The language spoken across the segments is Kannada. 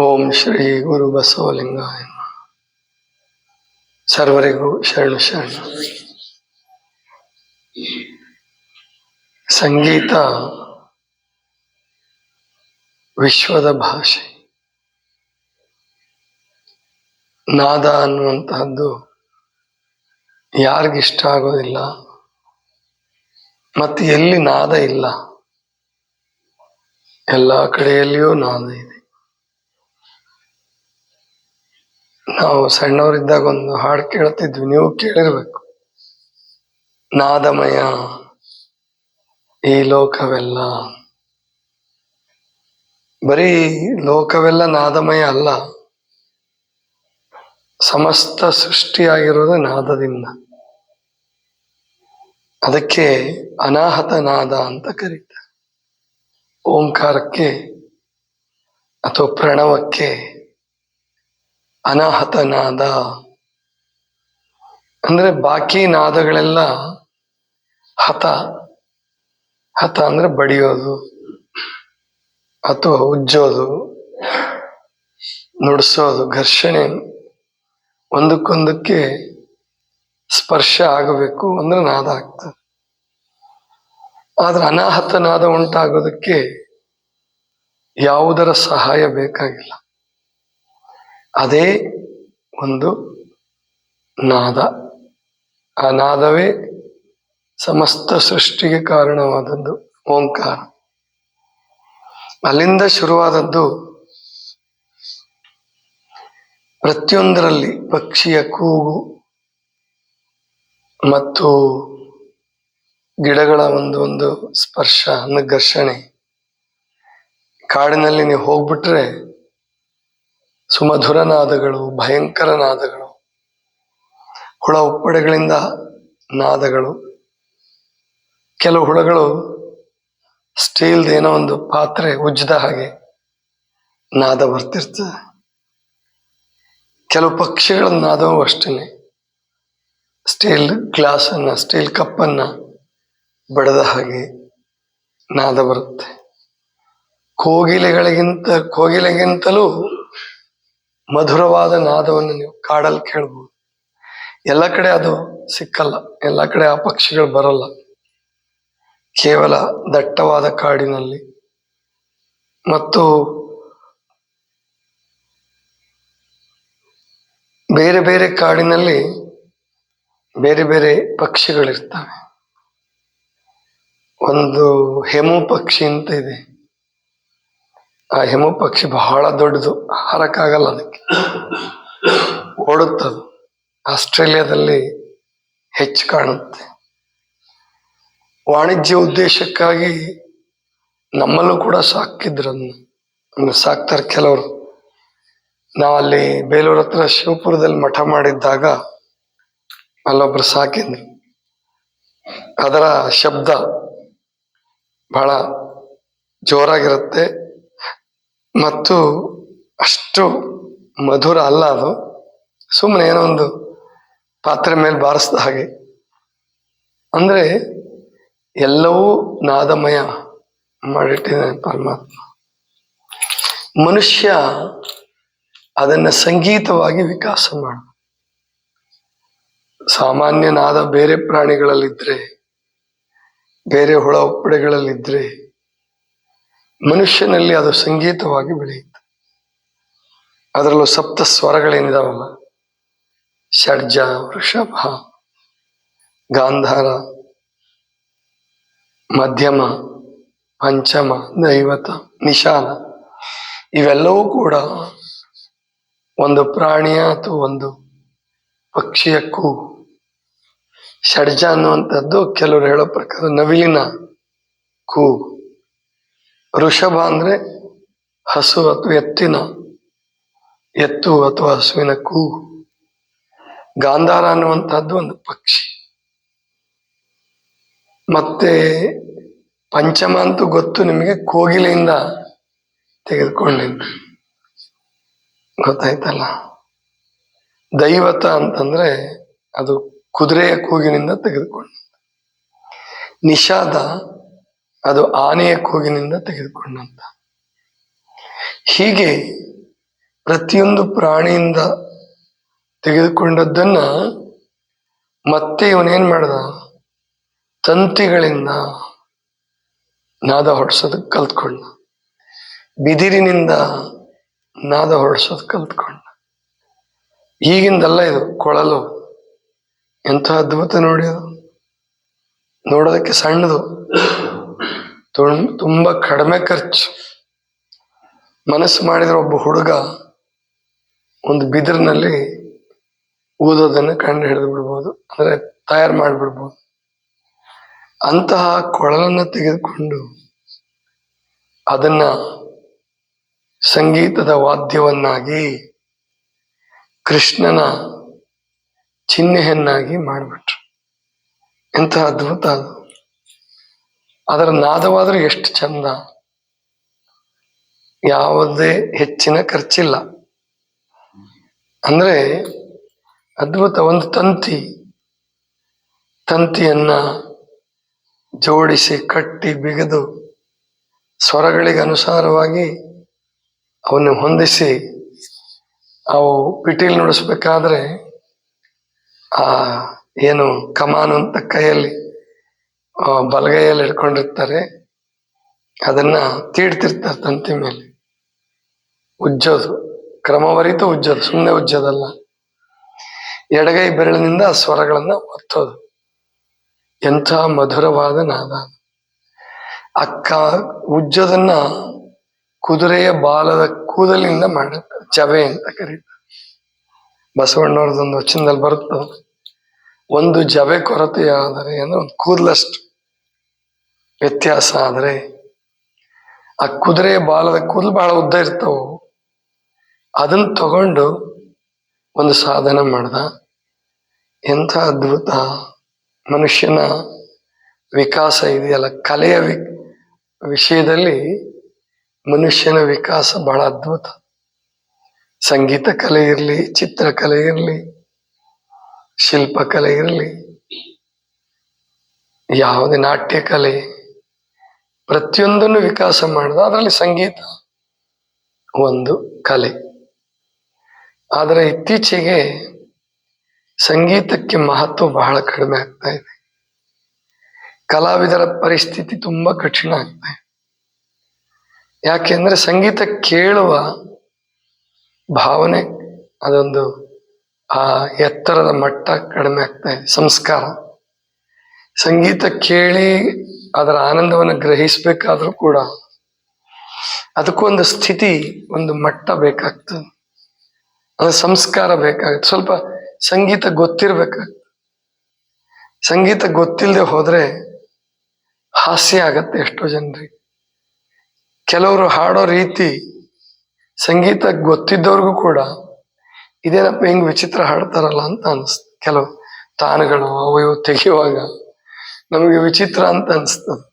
ಓಂ ಶ್ರೀ ಗುರು ಬಸವಲಿಂಗ. ಸರ್ವರಿಗೂ ಶರಣು ಶರಣ. ಸಂಗೀತ ವಿಶ್ವದ ಭಾಷೆ. ನಾದ ಅನ್ನುವಂತಹದ್ದು ಯಾರಿಗಿಷ್ಟ ಆಗೋದಿಲ್ಲ. ಮತ್ತು ಎಲ್ಲಿ ನಾದ ಇಲ್ಲ? ಎಲ್ಲ ಕಡೆಯಲ್ಲಿಯೂ ನಾದ ಇದೆ. ನಾವು ಸಣ್ಣವರಿದ್ದಾಗ ಒಂದು ಹಾಡು ಕೇಳ್ತಿದ್ವಿ, ನೀವು ಕೇಳಿರ್ಬೇಕು. ನಾದಮಯ, ಈ ಲೋಕವೆಲ್ಲ. ಬರೀ ಲೋಕವೆಲ್ಲ ನಾದಮಯ ಅಲ್ಲ, ಸಮಸ್ತ ಸೃಷ್ಟಿಯಾಗಿರೋದು ನಾದದಿಂದ. ಅದಕ್ಕೆ ಅನಾಹತ ನಾದ ಅಂತ ಕರೀತಾರೆ. ಓಂಕಾರಕ್ಕೆ ಅಥವಾ ಪ್ರಣವಕ್ಕೆ ಅನಾಹತ ನಾದ ಅಂದ್ರೆ ಬಾಕಿ ನಾದಗಳೆಲ್ಲ ಹತ. ಹತ ಅಂದ್ರೆ ಬಡಿಯೋದು. ಅಥವಾ ಉಜ್ಜೋದು. ನುಡಿಸೋದು, ಘರ್ಷಣೆ. ಒಂದಕ್ಕೊಂದಕ್ಕೆ ಸ್ಪರ್ಶ ಆಗಬೇಕು ಅಂದ್ರೆ ನಾದ ಆಗ್ತದೆ. ಆದ್ರೆ ಅನಾಹತ ನಾದ ಉಂಟಾಗೋದಕ್ಕೆ ಯಾವುದರ ಸಹಾಯ ಬೇಕಾಗಿಲ್ಲ. ಅದೇ ಒಂದು ನಾದ. ಆ ನಾದವೇ ಸಮಸ್ತ ಸೃಷ್ಟಿಗೆ ಕಾರಣವಾದದ್ದು ಓಂಕಾರ. ಅಲ್ಲಿಂದ ಶುರುವಾದದ್ದು ಪ್ರತಿಯೊಂದರಲ್ಲಿ ಪಕ್ಷಿಯ ಕೂಗು ಮತ್ತು ಗಿಡಗಳ ಒಂದು ಒಂದು ಸ್ಪರ್ಶ, ಘರ್ಷಣೆ. ಕಾಡಿನಲ್ಲಿ ನೀವು ಹೋಗ್ಬಿಟ್ರೆ ಸುಮಧುರ ನಾದಗಳು ಭಯಂಕರ ನಾದಗಳು ಹುಳ ಉಪ್ಪಡೆಗಳಿಂದ ನಾದಗಳು. ಕೆಲವು ಹುಳಗಳು ಸ್ಟೀಲ್ದ ಏನೋ ಒಂದು ಪಾತ್ರೆ ಉಜ್ಜದ ಹಾಗೆ ನಾದ ಬರ್ತಿರ್ತದೆ. ಕೆಲವು ಪಕ್ಷಿಗಳ ನಾದವು ಅಷ್ಟೇ ಸ್ಟೀಲ್ ಗ್ಲಾಸನ್ನು, ಸ್ಟೀಲ್ ಕಪ್ಪನ್ನು ಬಡದ ಹಾಗೆ ನಾದ ಬರುತ್ತೆ. ಕೋಗಿಲೆಗಳಿಗಿಂತ, ಕೋಗಿಲೆಗಿಂತಲೂ ಮಧುರವಾದ ನಾದವನ್ನು ನೀವು ಕಾಡಲ್ಲಿ ಕೇಳ್ಬೋದು. ಎಲ್ಲ ಕಡೆ ಅದು ಸಿಕ್ಕಲ್ಲ. ಎಲ್ಲ ಕಡೆ ಆ ಪಕ್ಷಿಗಳು ಬರಲ್ಲ. ಕೇವಲ ದಟ್ಟವಾದ ಕಾಡಿನಲ್ಲಿ. ಮತ್ತು ಬೇರೆ ಬೇರೆ ಕಾಡಿನಲ್ಲಿ ಬೇರೆ ಬೇರೆ ಪಕ್ಷಿಗಳಿರ್ತವೆ. ಒಂದು ಹೆಮು ಪಕ್ಷಿ ಅಂತ ಇದೆ. ಆ ಹೆಮು ಪಕ್ಷಿ ಬಹಳ ದೊಡ್ಡದು. ಹಾರಕ್ಕಾಗಲ್ಲ ಅದಕ್ಕೆ. ಓಡುತ್ತದು. ಆಸ್ಟ್ರೇಲಿಯಾದಲ್ಲಿ ಹೆಚ್ಚು ಕಾಣುತ್ತೆ. ವಾಣಿಜ್ಯ ಉದ್ದೇಶಕ್ಕಾಗಿ ನಮ್ಮಲ್ಲೂ ಕೂಡ ಸಾಕಿದ್ರು ಸಾಕ್ತಾರೆ ಕೆಲವರು. ನಾವಲ್ಲಿ ಬೇಲೂರ್ ಹತ್ರ ಶಿವಪುರದಲ್ಲಿ ಮಠ ಮಾಡಿದ್ದಾಗ ಅಲ್ಲೊಬ್ರು ಸಾಕಿದ್ರು. ಅದರ ಶಬ್ದ ಬಹಳ ಜೋರಾಗಿರುತ್ತೆ. ಮತ್ತು ಅಷ್ಟು ಮಧುರ ಅಲ್ಲ ಅದು. ಸುಮ್ಮನೆ ಏನೋ ಒಂದು ಪಾತ್ರೆ ಮೇಲೆ ಬಾರಿಸಿದ ಹಾಗೆ. ಅಂದರೆ ಎಲ್ಲವೂ ನಾದಮಯ ಮಾಡಿಟ್ಟಿದ್ದಾನೆ ಪರಮಾತ್ಮ. ಮನುಷ್ಯ ಅದನ್ನು ಸಂಗೀತವಾಗಿ ವಿಕಾಸ ಮಾಡ. ಸಾಮಾನ್ಯ ನಾದ ಬೇರೆ ಪ್ರಾಣಿಗಳಲ್ಲಿದ್ದರೆ ಬೇರೆ ಹುಳ ಉಪ್ಪಡೆಗಳಲ್ಲಿದ್ರೆ ಮನುಷ್ಯನಲ್ಲಿ ಅದು ಸಂಗೀತವಾಗಿ ಬೆಳೆಯುತ್ತೆ. ಅದರಲ್ಲೂ ಸಪ್ತ ಸ್ವರಗಳೇನಿದಾವಲ್ಲ ಷಡ್ಜ, ವೃಷಭ, ಗಾಂಧಾರ, ಮಧ್ಯಮ, ಪಂಚಮ ದೈವತ ನಿಶಾನ ಇವೆಲ್ಲವೂ ಕೂಡ ಒಂದು ಪ್ರಾಣಿಯ ಅಥವಾ ಒಂದು ಪಕ್ಷಿಯ ಕೂ ಷಡ್ಜ ಅನ್ನುವಂಥದ್ದು ಕೆಲವರು ಹೇಳೋ ಪ್ರಕಾರ ನವಿಲಿನ ಕೂಗು. ಋಷಭ ಅಂದ್ರೆ ಹಸು ಅಥವಾ ಎತ್ತಿನ, ಎತ್ತು ಅಥವಾ ಹಸುವಿನ ಕೂ. ಗಾಂಧಾರ ಅನ್ನುವಂಥದ್ದು ಒಂದು ಪಕ್ಷಿ. ಮತ್ತೆ ಪಂಚಮ ಅಂತೂ ಗೊತ್ತು ನಿಮಗೆ, ಕೋಗಿಲೆಯಿಂದ ತೆಗೆದುಕೊಂಡಿದ್ದು ಗೊತ್ತಾಯ್ತಲ್ಲ? ದೈವತ ಅಂತಂದ್ರೆ ಅದು ಕುದುರೆಯ ಕೂಗಿನಿಂದ ತೆಗೆದುಕೊಂಡು ನಿಷಾದ ಅದು ಆನೆಯ ಕೂಗಿನಿಂದ ತೆಗೆದುಕೊಂಡಂತ. ಹೀಗೆ ಪ್ರತಿಯೊಂದು ಪ್ರಾಣಿಯಿಂದ ತೆಗೆದುಕೊಂಡದ್ದನ್ನ ಮತ್ತೆ ಇವನೇನ್ ಮಾಡ್ದ? ತಂತಿಗಳಿಂದ ನಾದ ಹೊಡ್ಸೋದಕ್ಕೆ ಕಲ್ತ್ಕೊಂಡ. ಬಿದಿರಿನಿಂದ ನಾದ ಹೊಡ್ಸೋದು ಕಲ್ತ್ಕೊಂಡ. ಈಗಿಂದಲ್ಲ ಇದು ಕೊಳಲು. ಎಂಥ ಅದ್ಭುತ ನೋಡಿ ಅದು. ನೋಡೋದಕ್ಕೆ ಸಣ್ಣದು. ತುಂಬಾ ಕಡಿಮೆ ಖರ್ಚು. ಮನಸ್ಸು ಮಾಡಿದ್ರೆ ಒಬ್ಬ ಹುಡುಗ ಒಂದು ಬಿದಿರಿನಲ್ಲಿ ಊದೋದನ್ನು ಕಂಡು ಹಿಡಿದು ಬಿಡ್ಬೋದು, ಅಂದ್ರೆ ತಯಾರು ಮಾಡಿಬಿಡ್ಬೋದು ಅಂತಹ ಕೊಳಲನ್ನು ತೆಗೆದುಕೊಂಡು ಅದನ್ನ ಸಂಗೀತದ ವಾದ್ಯವನ್ನಾಗಿ ಕೃಷ್ಣನ ಚಿಹ್ನೆಯನ್ನಾಗಿ ಮಾಡಿಬಿಟ್ರು. ಎಂತಹ ಅದ್ಭುತ ಅದು ಅದರ ನಾದವಾದ್ರೆ ಎಷ್ಟು ಚಂದ. ಯಾವುದೇ ಹೆಚ್ಚಿನ ಖರ್ಚಿಲ್ಲ. ಅಂದ್ರೆ ಅದ್ಭುತ ಒಂದು ತಂತಿ. ತಂತಿಯನ್ನ ಜೋಡಿಸಿ, ಕಟ್ಟಿ, ಬಿಗಿದು ಸ್ವರಗಳಿಗೆ ಅನುಸಾರವಾಗಿ ಅವನ್ನು ಹೊಂದಿಸಿ ಅವು ಪಿಟೀಲ್ ನುಡಿಸ್ಬೇಕಾದ್ರೆ ಆ ಏನು ಕಮಾನು ಅಂತ ಕೈಯಲ್ಲಿ ಬಲಗೈಯಲ್ಲಿ ಹಿಡ್ಕೊಂಡಿರ್ತಾರೆ. ಅದನ್ನ ತೀಡ್ತಿರ್ತಾರೆ ತಂತಿ ಮೇಲೆ. ಉಜ್ಜೋದು. ಕ್ರಮವರಿತ ಉಜ್ಜೋದು. ಸುಮ್ಮನೆ ಉಜ್ಜೋದಲ್ಲ. ಎಡಗೈ ಬೆರಳಿನಿಂದ ಸ್ವರಗಳನ್ನ ಒತ್ತೋದು. ಎಂಥ ಮಧುರವಾದ ನಾದ. ಅಕ್ಕ ಉಜ್ಜೋದನ್ನ ಕುದುರೆಯ ಬಾಲದ ಕೂದಲಿಂದ ಮಾಡಿರ್ತಾರೆ ಜವೆ ಅಂತ ಕರೀತಾರೆ. ಒಂದು ವಚನದಲ್ಲಿ ಬರುತ್ತೆ, ಒಂದು ಜವೆ ಕೊರತೆಯಾದರೆ ಅಂದ್ರೆ ಒಂದು ಕೂದಲಷ್ಟು. ವ್ಯತ್ಯಾಸ ಆದರೆ ಆ ಕುದುರೆ ಬಾಲದ ಕೂದಲು ಬಹಳ ಉದ್ದ ಇರ್ತಾವು. ಅದನ್ನ ತಗೊಂಡು ಒಂದು ಸಾಧನ ಮಾಡ್ದ. ಎಂಥ ಅದ್ಭುತ ಮನುಷ್ಯನ ವಿಕಾಸ ಇದೆಯಲ್ಲ. ಕಲೆಯ ವಿ, ವಿಷಯದಲ್ಲಿ ಮನುಷ್ಯನ ವಿಕಾಸ ಬಹಳ ಅದ್ಭುತ. ಸಂಗೀತ ಕಲೆ ಇರಲಿ, ಚಿತ್ರಕಲೆ ಇರಲಿ, ಶಿಲ್ಪಕಲೆ ಇರಲಿ, ಯಾವುದೇ ನಾಟ್ಯ ಕಲೆ ಪ್ರತಿಯೊಂದನ್ನು ವಿಕಾಸ ಮಾಡಿದ, ಅದರಲ್ಲಿ ಸಂಗೀತ ಒಂದು ಕಲೆ. ಆದರೆ ಇತ್ತೀಚೆಗೆ ಸಂಗೀತಕ್ಕೆ ಮಹತ್ವ ಬಹಳ ಕಡಿಮೆ ಆಗ್ತಾ ಇದೆ. ಕಲಾವಿದರ ಪರಿಸ್ಥಿತಿ ತುಂಬಾ ಕಠಿಣ ಆಗ್ತಾ ಇದೆ. ಯಾಕೆಂದ್ರೆ ಸಂಗೀತ ಕೇಳುವ ಭಾವನೆ ಅದೊಂದು, ಆ ಎತ್ತರದ ಮಟ್ಟ ಕಡಿಮೆ ಆಗ್ತಾ ಇದೆ, ಸಂಸ್ಕಾರ. ಸಂಗೀತ ಕೇಳಿ ಅದರ ಆನಂದವನ್ನು ಗ್ರಹಿಸಬೇಕಾದ್ರೂ ಕೂಡ ಅದಕ್ಕೊಂದು ಸ್ಥಿತಿ, ಒಂದು ಮಟ್ಟ ಬೇಕಾಗ್ತದೆ. ಅದು ಸಂಸ್ಕಾರ ಬೇಕಾಗುತ್ತೆ. ಸ್ವಲ್ಪ ಸಂಗೀತ ಗೊತ್ತಿರ್ಬೇಕಾಗ್ತದೆ. ಸಂಗೀತ ಗೊತ್ತಿಲ್ಲದೆ ಹೋದ್ರೆ ಹಾಸ್ಯ ಆಗತ್ತೆ ಎಷ್ಟೋ ಜನರಿಗೆ. ಕೆಲವರು ಹಾಡೋ ರೀತಿ ಸಂಗೀತ ಗೊತ್ತಿದ್ದವ್ರಿಗೂ ಕೂಡ ಇದೇನಪ್ಪ ಹಿಂಗ್ ವಿಚಿತ್ರ ಹಾಡ್ತಾರಲ್ಲ ಅಂತ ಅನಿಸ್ತು ಕೆಲವು ತಾನುಗಳು ಅವು ತೆಗೆಯುವಾಗ. ನಮಗೆ ವಿಚಿತ್ರ ಅಂತ ಅನಿಸ್ತದೆ.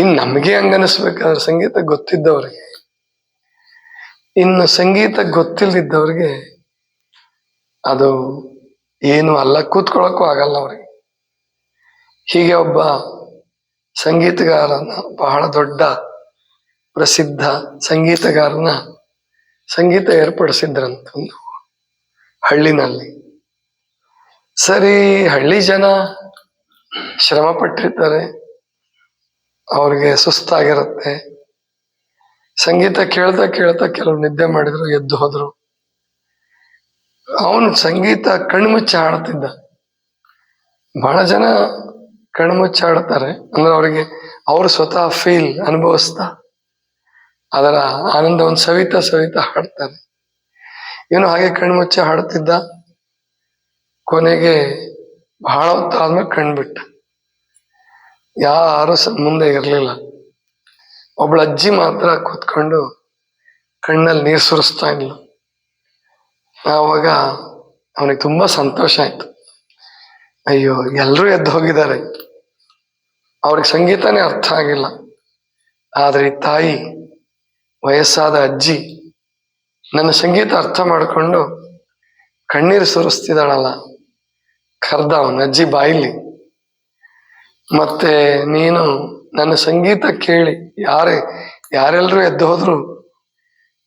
ಇನ್ ನಮಗೆ ಹಂಗನಿಸ್ಬೇಕಾದ್ರೆ ಸಂಗೀತ ಗೊತ್ತಿದ್ದವ್ರಿಗೆ, ಇನ್ನು ಸಂಗೀತ ಗೊತ್ತಿಲ್ಲದಿದ್ದವ್ರಿಗೆ ಅದು ಏನು ಅಲ್ಲ ಕೂತ್ಕೊಳ್ಳೋಕ್ಕೂ ಆಗಲ್ಲ ಅವ್ರಿಗೆ. ಹೀಗೆ ಒಬ್ಬ ಸಂಗೀತಗಾರನ, ಬಹಳ ದೊಡ್ಡ ಪ್ರಸಿದ್ಧ ಸಂಗೀತಗಾರನ ಸಂಗೀತ ಏರ್ಪಡಿಸಿದ್ರಂತಂದು ಹಳ್ಳಿನಲ್ಲಿ. ಸರಿ, ಹಳ್ಳಿ ಜನ ಶ್ರಮ ಪಟ್ಟಿರ್ತಾರೆ ಅವ್ರಿಗೆ ಸುಸ್ತಾಗಿರುತ್ತೆ. ಸಂಗೀತ ಕೇಳ್ತಾ ಕೇಳ್ತಾ ಕೆಲವು ನಿದ್ದೆ ಮಾಡಿದ್ರು, ಎದ್ದು ಹೋದ್ರು. ಅವನು ಸಂಗೀತ ಕಣ್ಮುಚ್ಚಿ ಹಾಡ್ತಿದ್ದ. ಬಹಳ ಜನ ಕಣ್ಮುಚ್ಚಿ ಹಾಡ್ತಾರೆ. ಅಂದ್ರೆ ಅವರಿಗೆ ಅವರು ಸ್ವತಃ ಫೀಲ್ ಅನುಭವಿಸ್ತಾ, ಅದರ ಆನಂದವನ್ನು ಸವಿತಾ ಸವಿತಾ ಹಾಡ್ತಾರೆ. ಇವನು ಹಾಗೆ ಕಣ್ಮುಚ್ಚಿ ಹಾಡ್ತಿದ್ದ. ಕೊನೆಗೆ ಬಹಳ ಹೊತ್ತಾದ್ಮೇಲೆ ಕಣ್ಬಿಟ್ಟ. ಯಾರು ಮುಂದೆ ಇರಲಿಲ್ಲ. ಒಬ್ಳ ಅಜ್ಜಿ ಮಾತ್ರ ಕೂತ್ಕೊಂಡು ಕಣ್ಣಲ್ಲಿ ನೀರು ಸುರಿಸ್ತಾ ಇದ್ಲು. ಆವಾಗ ಅವನಿಗೆ ತುಂಬಾ ಸಂತೋಷ ಆಯ್ತು. ಅಯ್ಯೋ ಎಲ್ಲರೂ ಎದ್ದು ಹೋಗಿದ್ದಾರೆ. ಅವ್ರಿಗೆ ಸಂಗೀತನೇ ಅರ್ಥ ಆಗಿಲ್ಲ. ಆದ್ರೆ ತಾಯಿ, ವಯಸ್ಸಾದ ಅಜ್ಜಿ ನನ್ನ ಸಂಗೀತ ಅರ್ಥ ಮಾಡಿಕೊಂಡು ಕಣ್ಣೀರು ಸುರಿಸ್ತಿದ್ದಾಳಲ್ಲ. ಕರ್ದ ಅವನ ಅಜ್ಜಿ ಬಾಯಿಲಿ ಮತ್ತೆ ನೀನು ನನ್ನ ಸಂಗೀತ ಕೇಳಿ, ಯಾರೇ, ಯಾರೆಲ್ಲರೂ ಎದ್ದು ಹೋದ್ರು,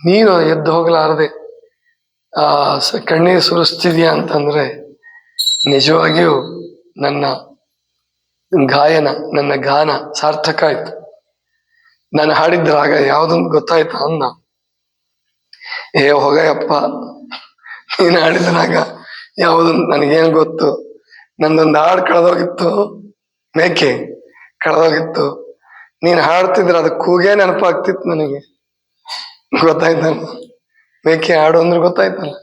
ನೀನು ಎದ್ದು ಹೋಗಲಾರದೆ, ಆ ಕಣ್ಣೀರು ಸುರಿಸ್ತಿದ್ಯಾ ಅಂತಂದ್ರೆ ನಿಜವಾಗಿಯೂ ನನ್ನ ಗಾಯನ, ನನ್ನ ಗಾನ ಸಾರ್ಥಕ ಆಯ್ತು. ನಾನು ಹಾಡಿದ ರಾಗ ಯಾವ್ದೊಂದು ಗೊತ್ತಾಯ್ತಾ ಅನ್ನ? ಏ ಹೋಗಯಪ್ಪ, ನೀನು ಹಾಡಿದ ರಾಗ ಯಾವುದೊಂದು ನನಗೇನು ಗೊತ್ತು? ನಂದೊಂದು ಹಾಡು ಕಳೆದೋಗಿತ್ತು. ಮೇಕೆ, ಕಳೆದೋಗಿತ್ತು. ನೀನು ಹಾಡ್ತಿದ್ರೆ ಅದು ಕೂಗೇ ನೆನಪಾಗ್ತಿತ್ತು ನನಗೆ. ಗೊತ್ತಾಯ್ತಲ್ಲ? ಮೇಕೆ ಹಾಡು ಅಂದ್ರೆ ಗೊತ್ತಾಯ್ತಲ್ಲ?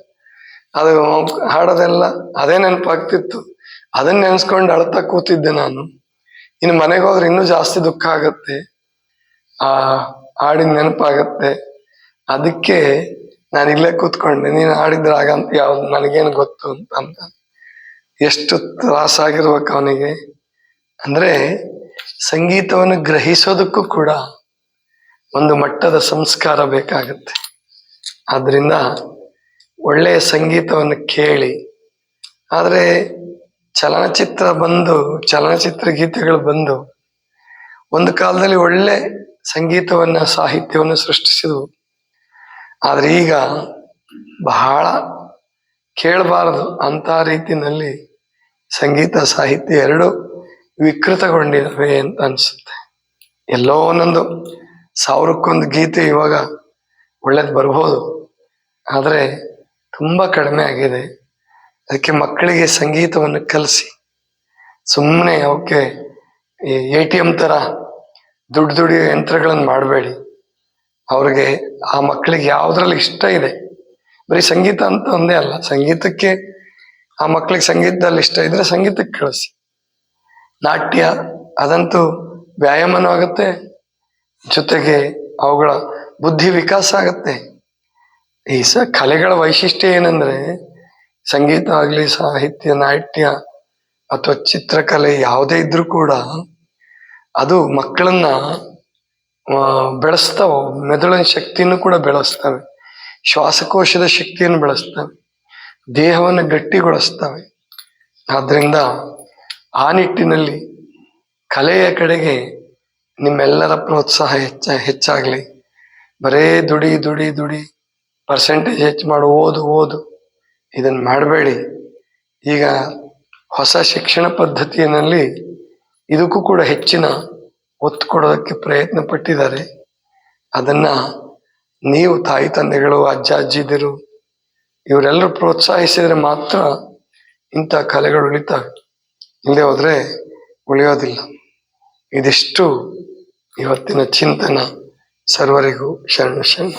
ಅದು ಹಾಡೋದೆಲ್ಲ ಅದೇ ನೆನಪಾಗ್ತಿತ್ತು. ಅದನ್ನ ನೆನ್ಸ್ಕೊಂಡು ಅಳ್ತಾ ಕೂತಿದ್ದೆ ನಾನು. ಇನ್ನು ಮನೆಗೆ ಹೋದ್ರೆ ಇನ್ನೂ ಜಾಸ್ತಿ ದುಃಖ ಆಗತ್ತೆ. ಆ ಹಾಡಿನ ನೆನಪಾಗತ್ತೆ. ಅದಕ್ಕೆ ನಾನು ಇಲ್ಲೇ ಕೂತ್ಕೊಂಡೆ. ನೀನು ಹಾಡಿದ್ರೆ ಆಗ ಯಾವ, ನನಗೇನು ಗೊತ್ತು ಅಂತ ಅಂತ ಎಷ್ಟು ತ್ರಾಸಾಗಿರ್ಬೇಕು ಅವನಿಗೆ. ಅಂದ್ರೆ ಸಂಗೀತವನ್ನು ಗ್ರಹಿಸೋದಕ್ಕೂ ಕೂಡ ಒಂದು ಮಟ್ಟದ ಸಂಸ್ಕಾರ ಬೇಕಾಗುತ್ತೆ. ಆದ್ರಿಂದ ಒಳ್ಳೆಯ ಸಂಗೀತವನ್ನು ಕೇಳಿ. ಆದರೆ ಚಲನಚಿತ್ರ ಬಂದು, ಚಲನಚಿತ್ರ ಗೀತೆಗಳು ಬಂದು, ಒಂದು ಕಾಲದಲ್ಲಿ ಒಳ್ಳೆ ಸಂಗೀತವನ್ನು, ಸಾಹಿತ್ಯವನ್ನು ಸೃಷ್ಟಿಸಿದವು. ಆದ್ರೆ ಈಗ ಬಹಳ ಕೇಳಬಾರದು ಅಂತ ರೀತಿನಲ್ಲಿ ಸಂಗೀತ ಸಾಹಿತ್ಯ ಎರಡು ವಿಕೃತಗೊಂಡಿದ್ದಾವೆ ಅಂತ ಅನ್ಸುತ್ತೆ. ಎಲ್ಲೋ ಒಂದೊಂದು ಸಾವಿರಕ್ಕೊಂದು ಗೀತೆ ಇವಾಗ ಒಳ್ಳೇದು ಬರ್ಬೋದು. ಆದರೆ ತುಂಬ ಕಡಿಮೆ ಆಗಿದೆ. ಅದಕ್ಕೆ ಮಕ್ಕಳಿಗೆ ಸಂಗೀತವನ್ನು ಕಲಿಸಿ. ಸುಮ್ಮನೆ ಅವಕ್ಕೆ ಎ ಟಿ ಎಂ ಥರ ದುಡ್ಡು ದುಡಿಯೋ ಯಂತ್ರಗಳನ್ನು ಮಾಡಬೇಡಿ. ಅವ್ರಿಗೆ ಆ ಮಕ್ಕಳಿಗೆ ಯಾವುದ್ರಲ್ಲಿ ಇಷ್ಟ ಇದೆ. ಬರೀ ಸಂಗೀತ ಅಂತ ಒಂದೇ ಅಲ್ಲ, ಸಂಗೀತಕ್ಕೆ ಆ ಮಕ್ಕಳಿಗೆ ಸಂಗೀತದಲ್ಲಿ ಇಷ್ಟ ಇದ್ರೆ ಸಂಗೀತಕ್ಕೆ ಕಳಿಸಿ. ನಾಟ್ಯ ಅದಂತೂ ವ್ಯಾಯಾಮನೂ ಆಗುತ್ತೆ, ಜೊತೆಗೆ ಅವುಗಳ ಬುದ್ಧಿ ವಿಕಾಸ ಆಗುತ್ತೆ. ಈ ಸ ಕಲೆಗಳ ವೈಶಿಷ್ಟ್ಯ ಏನಂದ್ರೆ, ಸಂಗೀತ ಆಗಲಿ, ಸಾಹಿತ್ಯ, ನಾಟ್ಯ ಅಥವಾ ಚಿತ್ರಕಲೆ ಯಾವುದೇ ಇದ್ರೂ ಕೂಡ ಅದು ಮಕ್ಕಳನ್ನ ಬೆಳೆಸ್ತಾವ. ಮೆದುಳಿನ ಶಕ್ತಿಯನ್ನು ಕೂಡ ಬೆಳೆಸ್ತವೆ. ಶ್ವಾಸಕೋಶದ ಶಕ್ತಿಯನ್ನು ಬೆಳೆಸ್ತವೆ. ದೇಹವನ್ನು ಗಟ್ಟಿಗೊಳಿಸ್ತವೆ. ಆದ್ದರಿಂದ ಆ ನಿಟ್ಟಿನಲ್ಲಿ ಕಲೆಯ ಕಡೆಗೆ ನಿಮ್ಮೆಲ್ಲರ ಪ್ರೋತ್ಸಾಹ ಹೆಚ್ಚ, ಹೆಚ್ಚಾಗಲಿ. ಬರೇ ದುಡಿ ದುಡಿ ದುಡಿ ಪರ್ಸೆಂಟೇಜ್ ಹೆಚ್ಚು ಮಾಡು, ಓದು ಓದು. ಇದನ್ನು ಮಾಡಬೇಡಿ. ಈಗ ಹೊಸ ಶಿಕ್ಷಣ ಪದ್ಧತಿಯಲ್ಲಿ ಇದಕ್ಕೂ ಕೂಡ ಹೆಚ್ಚಿನ ಒತ್ತು ಕೊಡೋದಕ್ಕೆ ಪ್ರಯತ್ನ ಪಟ್ಟಿದ್ದಾರೆ. ಅದನ್ನ ನೀವು ತಾಯಿ ತಂದೆಗಳು, ಅಜ್ಜ, ಅಜ್ಜಿದಿರು, ಇವರೆಲ್ಲರೂ ಪ್ರೋತ್ಸಾಹಿಸಿದರೆ ಮಾತ್ರ ಇಂಥ ಕಲೆಗಳು ಉಳಿತಾವೆ ಇಲ್ಲದೆ ಹೋದ್ರೆ ಉಳಿಯೋದಿಲ್ಲ. ಇದಿಷ್ಟು ಇವತ್ತಿನ ಚಿಂತನ. ಸರ್ವರಿಗೂ ಶರಣ ಶರಣ.